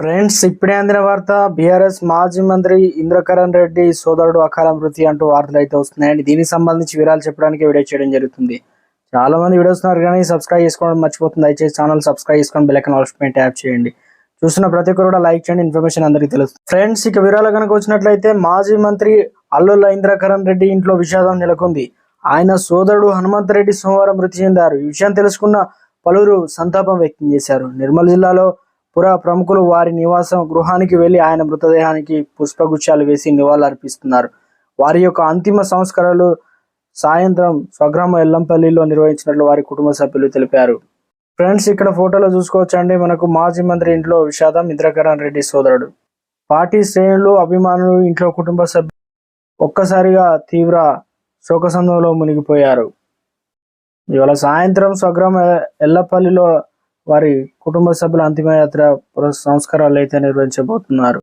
Friends ఇప్పుడే అందిన వార్త బీఆర్ఎస్ మాజీ మంత్రి ఇంద్రకరణ్ రెడ్డి సోదరుడు అకాల మృతి అంటూ వార్తలు అయితే వస్తున్నాయండి. దీనికి సంబంధించి వివరాలు చెప్పడానికి వీడియో చేయడం జరుగుతుంది. చాలా మంది వీడియోస్ ఉన్నారు కానీ సబ్స్క్రైబ్ చేసుకోవడం మర్చిపోతుంది. దయచేసి ఛానల్ సబ్స్క్రైబ్ చేసుకొని బెల్ ఐకాన్ ట్యాప్ చేయండి. చూసిన ప్రతి ఒక్కరు కూడా లైక్ చేయండి. ఇన్ఫర్మేషన్ అందరికీ తెలుస్తుంది. ఫ్రెండ్స్ ఇక వివరాలు కనుక వచ్చినట్లయితే మాజీ మంత్రి అల్లుల ఇంద్రకరణ్ రెడ్డి ఇంట్లో విషాదం నెలకొంది. ఆయన సోదరుడు హనుమంతరెడ్డి సోమవారం మృతి చెందారు. ఈ విషయం తెలుసుకున్న పలువురు సంతాపం వ్యక్తం చేశారు. నిర్మల్ జిల్లాలో పుర ప్రముఖులు వారి నివాసం గృహానికి వెళ్ళి ఆయన మృతదేహానికి పుష్పగుచ్చాలు వేసి నివాళులర్పిస్తున్నారు. వారి యొక్క అంతిమ సంస్కారాలు సాయంత్రం స్వగ్రామ ఎల్లంపల్లిలో నిర్వహించినట్లు వారి కుటుంబ సభ్యులు తెలిపారు. ఫ్రెండ్స్ ఇక్కడ ఫోటోలో చూసుకోవచ్చండి. మనకు మాజీ మంత్రి ఇంట్లో విషాదం ఇంద్రకరణ్ రెడ్డి సోదరుడు. పార్టీ శ్రేణులు అభిమానులు ఇంట్లో కుటుంబ సభ్యులు ఒక్కసారిగా తీవ్ర శోకసంధంలో మునిగిపోయారు. ఇవాళ సాయంత్రం స్వగ్రామ ఎల్లపల్లిలో వారి కుటుంబ సభ్యుల అంతిమయాత్ర పుర సంస్కారాలు అయితే నిర్వహించబోతున్నారు.